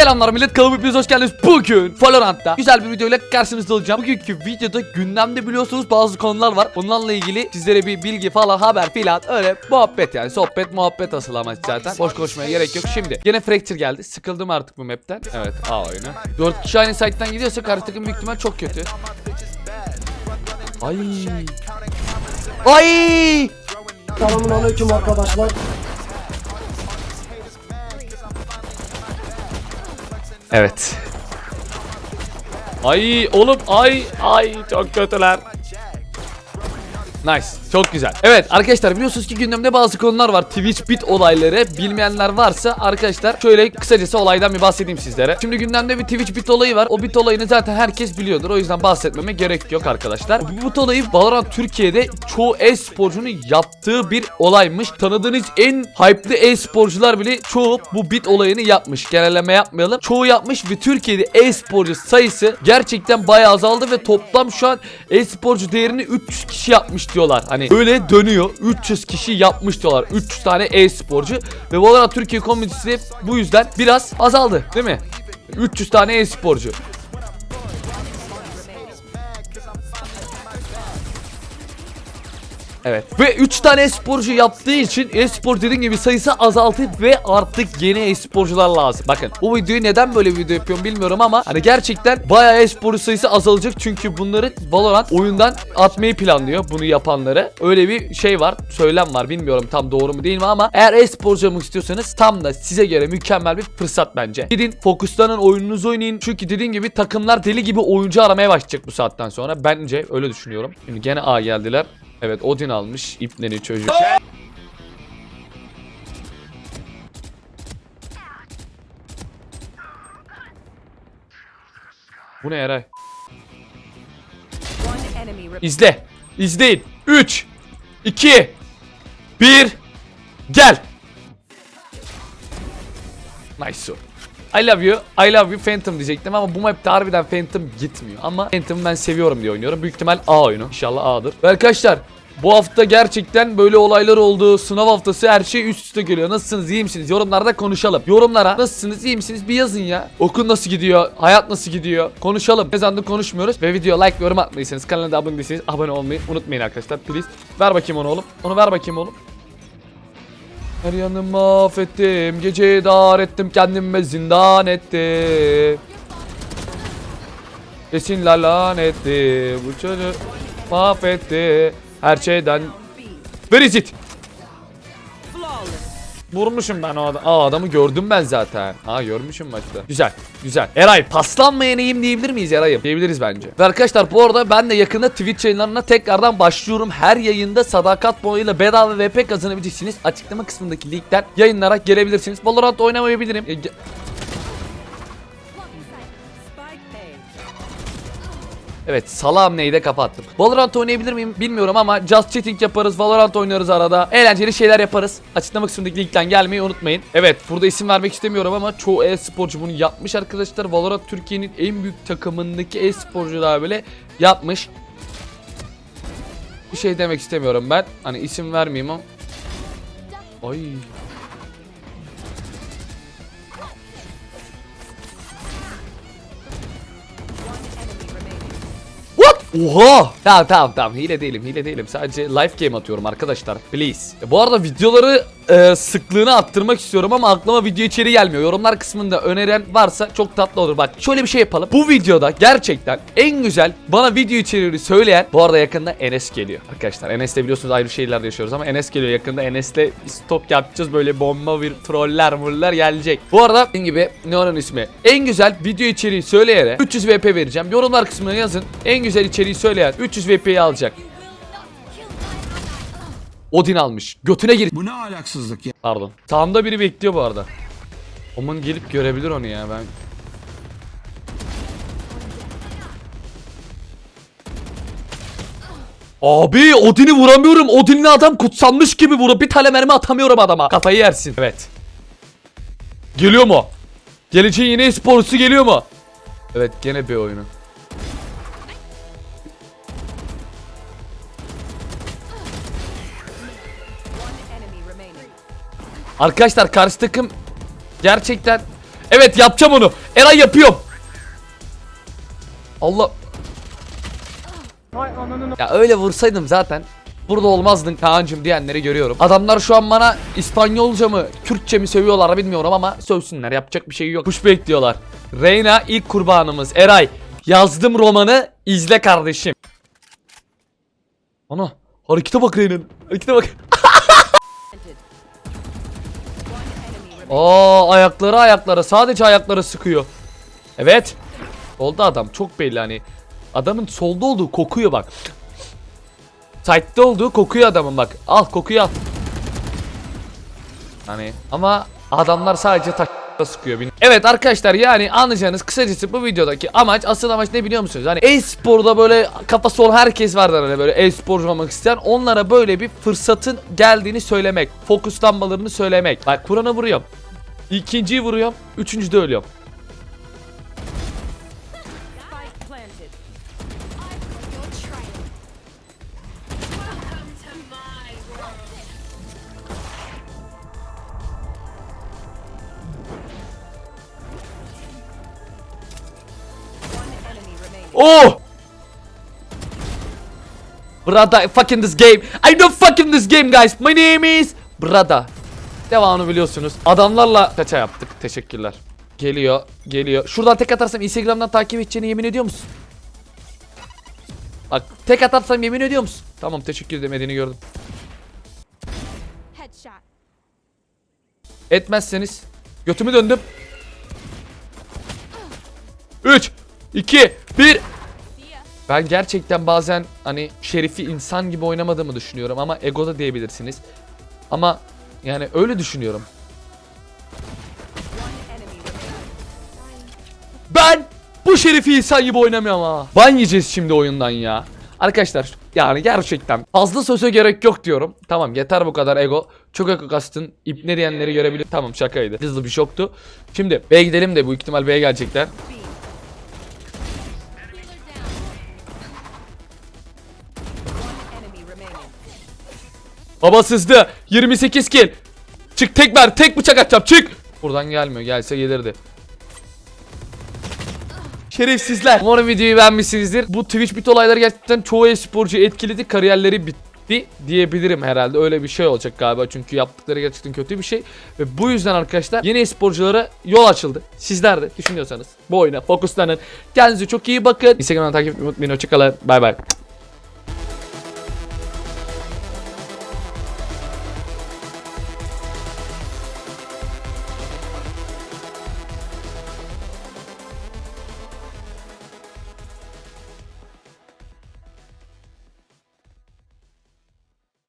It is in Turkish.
Selamlar millet kanalıma hepiniz hoş geldiniz. Bugün Valorant'ta güzel bir videoyla karşınızda olacağım. Bugünkü videoda gündemde biliyorsunuz bazı konular var. Onlarla ilgili sizlere bir bilgi falan haber filan öyle muhabbet yani sohbet muhabbet asıl amaç zaten. Boş konuşmaya gerek yok. Şimdi yine Fracture geldi. Sıkıldım artık bu map'ten. Evet A oyunu. 4 kişi aynı site'den gidiyorsa karşı takım büyük ihtimal çok kötü. Ay. Ay. Selamun aleyküm arkadaşlar. Evet. Ay oğlum ay ay çok kötüler. Nice. Çok güzel. Evet arkadaşlar biliyorsunuz ki gündemde bazı konular var. Twitch bit olayları. Bilmeyenler varsa arkadaşlar şöyle kısacası olaydan bir bahsedeyim sizlere. Şimdi gündemde bir Twitch bit olayı var. O bit olayını zaten herkes biliyordur. O yüzden bahsetmeme gerek yok arkadaşlar. Bu bit olayı Valorant Türkiye'de çoğu e-sporcunun yaptığı bir olaymış. Tanıdığınız en hype'lı e-sporcular bile çoğu bu bit olayını yapmış. Genelleme yapmayalım. Çoğu yapmış ve Türkiye'de e-sporcu sayısı gerçekten bayağı azaldı ve toplam şu an e-sporcu değerini 300 kişi yapmış diyorlar. Hani öyle dönüyor. 300 kişi yapmış diyorlar. 300 tane e-sporcu ve Valorant Türkiye komünitesi bu yüzden biraz azaldı değil mi? 300 tane e-sporcu. Evet. Ve 3 tane e-sporcu yaptığı için e-spor dediğim gibi sayısı azalttı ve artık yeni e-sporcular lazım. Bakın bu videoyu neden böyle video yapıyorum bilmiyorum ama hani gerçekten bayağı e-sporcu sayısı azalacak çünkü bunları Valorant oyundan atmayı planlıyor bunu yapanları. Öyle bir şey var, söylem var. Bilmiyorum tam doğru mu değil mi ama eğer e-sporcu olmak istiyorsanız tam da size göre mükemmel bir fırsat bence. Gidin fokuslanın oyununuzu oynayın. Çünkü dediğim gibi takımlar deli gibi oyuncu aramaya başlayacak bu saatten sonra. Bence öyle düşünüyorum. Şimdi gene A geldiler. Evet Odin almış ipneni çocuk. Bu ne remaining. İzle. İzleyin. 3 2 1 Gel. Nice. I love you. I love you Phantom diyecektim ama bu mapte harbiden Phantom gitmiyor. Ama Phantom'ı ben seviyorum diye oynuyorum. Büyük ihtimal A oyunu. İnşallah A'dır. Ve arkadaşlar bu hafta gerçekten böyle olaylar oldu. Sınav haftası her şey üst üste geliyor. Nasılsınız? iyi misiniz? Yorumlarda konuşalım. Yorumlara nasılsınız? iyi misiniz? Bir yazın ya. Okul nasıl gidiyor? Hayat nasıl gidiyor? Konuşalım. Ne zamandır konuşmuyoruz. Ve video like yorum atmayıysanız kanala da abone değilseniz abone olmayı unutmayın arkadaşlar. Please. Ver bakayım onu oğlum. Onu ver bakayım oğlum. Her yanımı mahvettim. Geceyi dar ettim. Kendime zindan ettim. Esinler lanetti. Bu çocuk mahvetti. Her şeyden. Where is it? Vurmuşum ben o adam. Aa adamı gördüm ben zaten. Aa görmüşüm maçta. Güzel. Güzel. Eray paslanmayan iyiyim diyebilir miyiz Eray'ım? Diyebiliriz bence. Ve arkadaşlar bu arada ben de yakında Twitch yayınlarına tekrardan başlıyorum. Her yayında sadakat boyuyla bedava VP kazanabileceksiniz. Açıklama kısmındaki linkten yayınlara gelebilirsiniz. Valorant oynamayabilirim. E, Evet salam neyde kapattım. Valorant oynayabilir miyim bilmiyorum ama Just Chatting yaparız. Valorant oynarız arada. Eğlenceli şeyler yaparız. Açıklama kısmındaki linkten gelmeyi unutmayın. Evet burada isim vermek istemiyorum ama çoğu e-sporcu bunu yapmış arkadaşlar. Valorant Türkiye'nin en büyük takımındaki e-sporcular bile yapmış. Bir şey demek istemiyorum ben. Hani isim vermeyeyim ama. Ay. Oha! Tamam tamam tamam hile değilim hile değilim sadece live game atıyorum arkadaşlar please. E, bu arada videoları e, sıklığını arttırmak istiyorum ama aklıma video içeri gelmiyor. Yorumlar kısmında öneren varsa çok tatlı olur. Bak şöyle bir şey yapalım. Bu videoda gerçekten en güzel bana video içeriğini söyleyen bu arada yakında Enes geliyor. Arkadaşlar Enes'le biliyorsunuz ayrı şeyler yaşıyoruz ama Enes geliyor yakında Enes'le stok yapacağız böyle bomba bir troller muller gelecek. Bu arada dediğim gibi ne onun ismi? En güzel video içeriği söyleyene 300 VP vereceğim. Yorumlar kısmına yazın. En güzel içeriği söyleyen 300 VP'yi alacak. Odin almış. Götüne gir. Bu ne ahlaksızlık ya? Pardon. Sağımda biri bekliyor bu arada. Oman gelip görebilir onu ya ben. Abi Odin'i vuramıyorum. Odin'li adam kutsanmış gibi vurup bir tane mermi atamıyorum adama. Kafayı yersin. Evet. Geliyor mu? Geleceğin yeni sporcusu geliyor mu? Evet gene bir oyunu. Arkadaşlar karşı takım gerçekten Evet yapacağım onu. Eray yapıyorum. Allah. Ya öyle vursaydım zaten burada olmazdın Kaan'cım diyenleri görüyorum. Adamlar şu an bana İspanyolca mı, Kürtçe mi sövüyorlar bilmiyorum ama sövsünler. Yapacak bir şey yok. Kuş bekliyorlar. Reyna ilk kurbanımız. Eray yazdım romanı izle kardeşim. Ana harekete bak Reyna'nın. Harekete bak. Aa ayakları ayakları sadece ayakları sıkıyor. Evet. Solda adam çok belli hani. Adamın solda olduğu kokuyor bak. Side'de olduğu kokuyor adamın bak. Al kokuyu al. Hani ama adamlar sadece tak sıkıyor. bil- Evet arkadaşlar yani anlayacağınız kısacası bu videodaki amaç asıl amaç ne biliyor musunuz? Hani e-sporda böyle kafası olan herkes vardır hani böyle e-sporcu olmak isteyen onlara böyle bir fırsatın geldiğini söylemek. Fokuslanmalarını söylemek. Bak Kur'an'a vuruyorum. İkinciyi vuruyorum. Ölüyorum. One enemy remaining. Oh! Brother, fucking this game. I know fucking this game guys. My name is Brother. Devamını biliyorsunuz. Adamlarla kaça yaptık. Teşekkürler. Geliyor, geliyor. Şuradan tek atarsam Instagram'dan takip edeceğini yemin ediyor musun? Bak tek atarsam yemin ediyor musun? Tamam teşekkür Edeni gördüm. Etmezseniz götümü döndüm. 3 2 1 Ben gerçekten bazen hani Şerif'i insan gibi oynamadığımı düşünüyorum ama ego da diyebilirsiniz. Ama yani öyle düşünüyorum. Ben bu Şerif'i insan gibi oynamıyorum ha. Ban yiyeceğiz şimdi oyundan ya. Arkadaşlar yani gerçekten fazla söze gerek yok diyorum. Tamam yeter bu kadar ego. Çok ego kastın. İpne diyenleri görebilir. Tamam şakaydı. Hızlı bir şoktu. Şimdi B'ye gidelim de bu ihtimal B'ye gelecekler. Baba sızdı. 28 kill. Çık tek ver. Tek bıçak atacağım. Çık. Buradan gelmiyor. Gelse gelirdi. Şerefsizler. Umarım videoyu beğenmişsinizdir. Bu Twitch bit olayları gerçekten çoğu e-sporcu etkiledi. Kariyerleri bitti diyebilirim herhalde. Öyle bir şey olacak galiba. Çünkü yaptıkları gerçekten kötü bir şey. Ve bu yüzden arkadaşlar yeni e-sporculara yol açıldı. Sizler de düşünüyorsanız bu oyuna fokuslanın. Kendinize çok iyi bakın. Instagram'dan takip etmeyi unutmayın. Hoşçakalın. Bay bay.